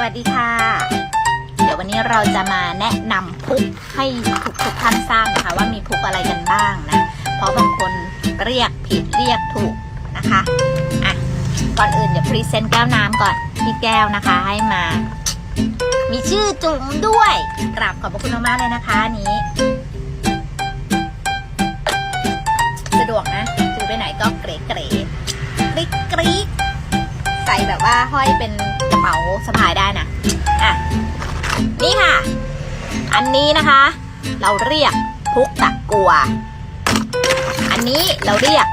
สวัสดีค่ะ เดี๋ยววันนี้เราจะมาแนะนำพุกให้ทุกทุกท่านทราบนะคะว่ามีพุกอะไรกันบ้างนะ เพราะบางคนเรียกผิดเรียกถูกนะคะอะก่อนอื่นเดี๋ยวพรีเซนต์แก้วน้ำก่อนพี่แก้วนะคะให้มา มีชื่อจุ๋มด้วยกราบขอบพระคุณมากๆเลยนะคะอันนี้สะดวกนะถือไปไหนก็เก๋ๆกริ๊กกริกใส่แบบว่าห้อยเป็น๋าสะพายได้นะอะนี่ค่ะ อันนี้นะคะ เราเรียกพุกตะกัว อันนี้เราเรียก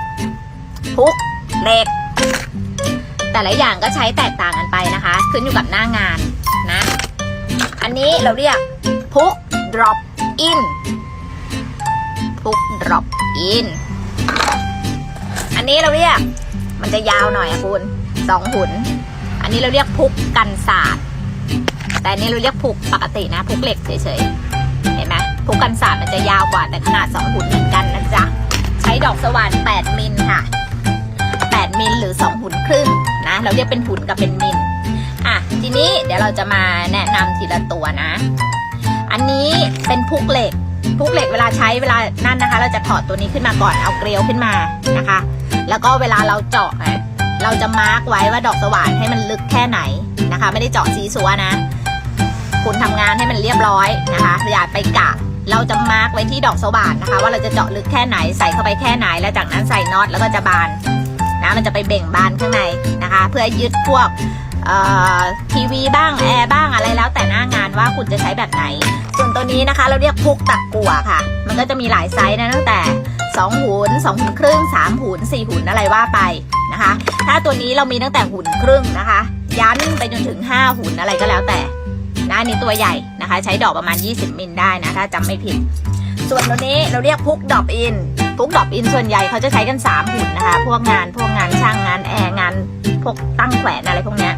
พุกเหล็ก แต่ละอย่างก็ใช้แตกต่างกันไปนะคะ ขึ้นอยู่กับหน้างานนะ อันนี้เราเรียกพุก drop in พุก drop in อันนี้เราเรียก มันจะยาวหน่อยอะคุณสองหุน อันนี้เราเรียกพุกกันศาสตร์แต่อันนี้เราเรียกพุกปกตินะ พุกเหล็กเฉยๆ เห็นไหมพุกกันศาสตร์มันจะยาวกว่าแต่ขนาดสองหุ่นเหมือนกันนะจ๊ะ ใช้ดอกสว่าน8มิลค่ะ 8มิลหรือ 2 หุ่นครึ่งนะ เราเรียกเป็นหุ่นกับเป็นมิล อะ ทีนี้เดี๋ยวเราจะมาแนะนำทีละตัวนะ อันนี้เป็นพุกเหล็ก พุกเหล็กเวลาใช้เวลานั่นนะคะ เราจะถอดตัวนี้ขึ้นมาก่อน เอาเกลียวขึ้นมานะคะ แล้วก็เวลาเราเจาะ เราจะมาร์กไว้ว่าดอกสว่านให้มันลึกแค่ไหนนะคะ ไม่ได้เจาะซีซัวนะ คุณทำงานให้มันเรียบร้อยนะคะอย่าไปกะ เราจะมาร์กไว้ที่ดอกสว่านนะคะ ว่าเราจะเจาะลึกแค่ไหนใส่เข้าไปแค่ไหน แล้วจากนั้นใส่น็อตแล้วก็จะบานนะมันจะไปเบ่งบานข้างในนะคะ เพื่อยึดพวกเอ่อทีวีบ้างแอร์บ้างอะไรแล้วแต่หน้างานว่าคุณจะใช้แบบไหน ส่วนตัวนี้นะคะ เราเรียกพุกตะกัวค่ะ มันก็จะมีหลายไซส์นะตั้งแต่ 2หุน2หุนครึ่ง3หุน4หุนอะไรว่าไปนะคะ ถ้าตัวนี้เรามีตั้งแต่หุนครึ่งนะคะ ยันไปจนถึง 5 หุนอะไรก็แล้วแต่นะนนี้ตัวใหญ่นะคะ ใช้ดอกประมาณ 20 มิลได้นะถ้าจำไม่ผิด ส่วนตัวนี้เราเรียกพุกดอบอินพุกดอบอินส่วนใหญ่เขาจะใช้กัน 3 หุนนะคะ พวกงานพวกงานช่างงานแอร์งานพวกตั้งแขวนอะไรพวกนี้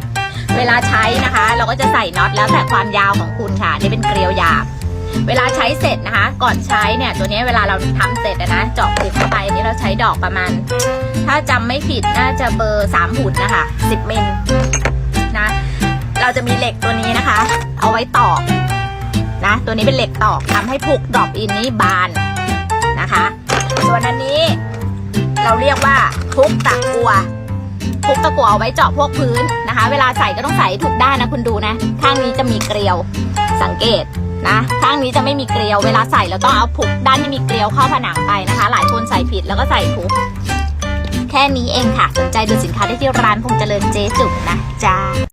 เวลาใช้นะคะ เราก็จะใส่น็อตแล้วแต่ความยาวของคุณค่ะ นี่เป็นเกลียวหยาบ เวลาใช้เสร็จนะคะ ก่อนใช้เนี่ยตัวนี้เวลาเราทำเสร็จนะเจาะปุกเข้าไปอันนี้เราใช้ดอกประมาณ ถ้าจำไม่ผิดน่าจะเบอร์3หุ่นนะคะ10มิลนะ เราจะมีเหล็กตัวนี้นะคะ เอาไว้ตอกนะ ตัวนี้เป็นเหล็กตอกทำให้พุกดอปอินนี้บานนะคะ ส่วนอันนี้เราเรียกว่าพุกตะกัวพุกตะกัวเอาไว้เจาะพวกพื้นนะคะ เวลาใส่ก็ต้องใส่ถูกด้านนะคุณดูนะ ข้างนี้จะมีเกลียวสังเกต นะข้างนี้จะไม่มีเกลียวเวลาใส่เราต้องเอาผูกด้านที่มีเกลียวเข้าผนังไปนะคะ หลายคนใส่ผิดแล้วก็ใส่ผูกแค่นี้เองค่ะ สนใจดูสินค้าได้ที่ร้านพงเจริญเจ๊จุกนะจ้า